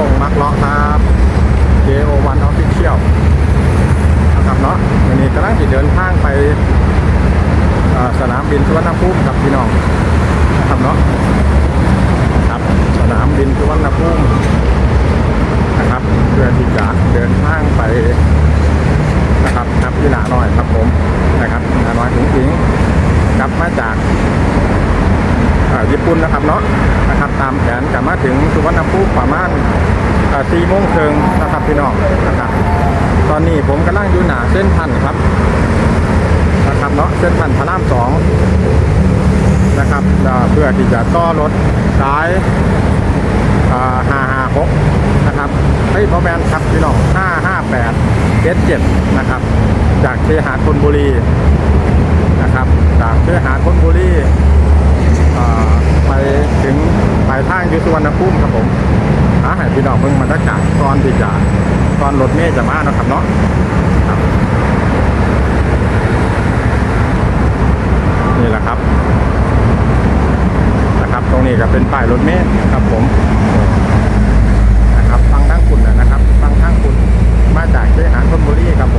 ส่งมักเลาะครับ JO1 Official นะครับเนาะวันนี้กำลังจะเดินทางไปสนามบินสุวรรณภูมิครับพี่น้องนะครับเนาะครับสนามบินสุวรรณภูมินะครับเพื่อที่จะเดินทางไปนะครับครับพี่หนาหน่อยครับผมนะครับหนาน้อยถึงถิงกลับมาจาก ญี่ปุ่นนะครับเนาะนะครับตามแผนกลับมาถึงสุวรรณภูมิประมาณสี่โมงเชิงนะครับพี่น้องนะครับตอนนี้ผมกำลังอยู่หนาเส้นพันครับนะครับเนาะเส้นพันพระรามสองนะครับเพื่อที่จะต่อรถสายห้าห้าหกนะครับเฮ้ยพอแมนครับพี่น้องห้าห้าแปดเจ็ดเจ็ดนะครับ จากเคหาธนบุรีนะครับจากเคหาธนบุรีอ่า ถึงปลายทางอยุสุวรรณภูมิครับผมหาให้พี่น้องเพิ่งบรรยากาศตอนที่จะตอนรถเมล์จะมาเนาะครับเนาะนี่แหละครับนะครับ ตรงนี้ก็เป็นป้ายรถเมล์ครับผมนะครับฟังทางคุณนะครับฟังทางคุณมาจากเชียงหานธนบุรีครับ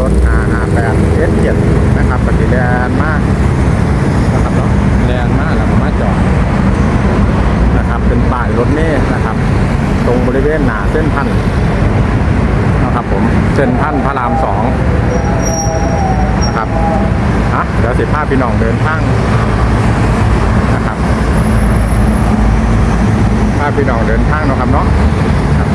รถ R58 S7 นะครับปฏิแลนมาก นะครับเนาะแรงมากแล้วก็มาจอดนะครับ เป็นป้ายรถเมล์นะครับ ต ริเวณหนาเส้นพันนะครับผมเส้นพันพระรามสองนะครับฮะเดี๋ยวสิพาพี่น้องเดินทางนะครับพาพี่น้องเดินทางนะครับเนาะครับ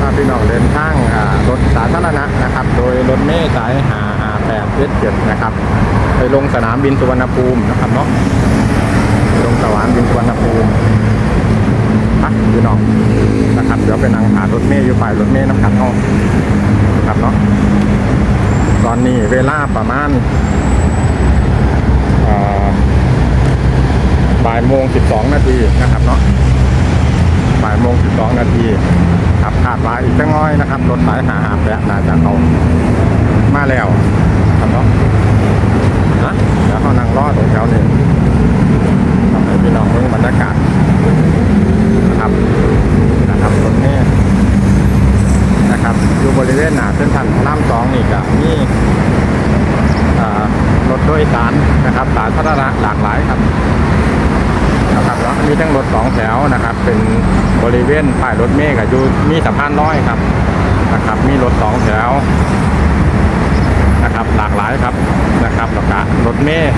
พาพี่น้องเดินทางอ่ารถสาธารณะนะครับ โดยรถเมล์สายหาหาแปดเจ็ดเจ็ดนะครับ ไปลงสนามบินสุวรรณภูมินะครับเนาะลงสนามบินสุวรรณภูมิพักพี่น้อง ดี๋ยวไปนั่งหารถเมย์อยู่ฝ่ายรถเมย์น้ำขันห้องนะครับเนาะตอนนี้เวลาประมาณบ่ายโมงสิบสองนาทีนะครับเนาะบ่ายโมงสิบสองนาทีขับคาดว่าอีกจังน้อยนะครับรถสายหาหาแปะน่าจะเขามาแล้วครับเนาะ นะเดี๋ยวเขานั่งรอตรงแถวนี้ทำให้พี่น้องเพิ่งบรรยากาศนะครับนะครับตรงนี้นะครับอยู่บริเวณหนาเส้นทางพระรามสอง นี่ก็มีรถโดยสารนะครับสาธารณะหลากหลายครับนะครับแล้วมีทั้งรถสองแถวนะครับ เป็นบริเวณป้ายรถเมฆกับอยู่มีสะพานร้อยครับนะครับ มีรถสองแถวนะครับ หลากหลายครับนะครับแล้วก็รถเมย์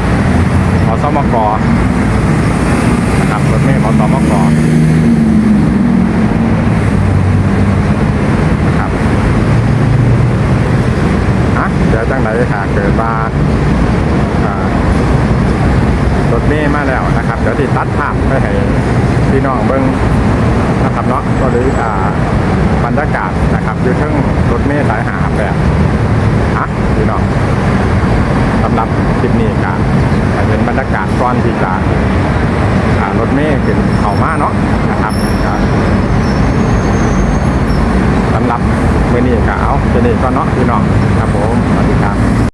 ขอสมกนะครับรถเมย์ขอสมกนะครับฮะเดี๋ยวจังไหนค่ะเกิดว่าอ่ารถ เมย์มาแล้วนะครับ เดี๋ยวติดตัดภาพไปให้พี่น้องเบิ้งนะครับเนาะก็เลยอ่าบรรยากาศนะครับอยู่เทั้งรถเมย์สายหาแบบฮะพี่น้องสำหรับคลิปนี้ก็ให้เป็นบรรยากาศก่อนที่จะอ่ารถเมล์ขึ้นเขามาเนาะนะครับสำหรับมื้อนี้ก็เอาเป็นนี้ก็เนาะพี่น้องครับผมสวัสดีครับ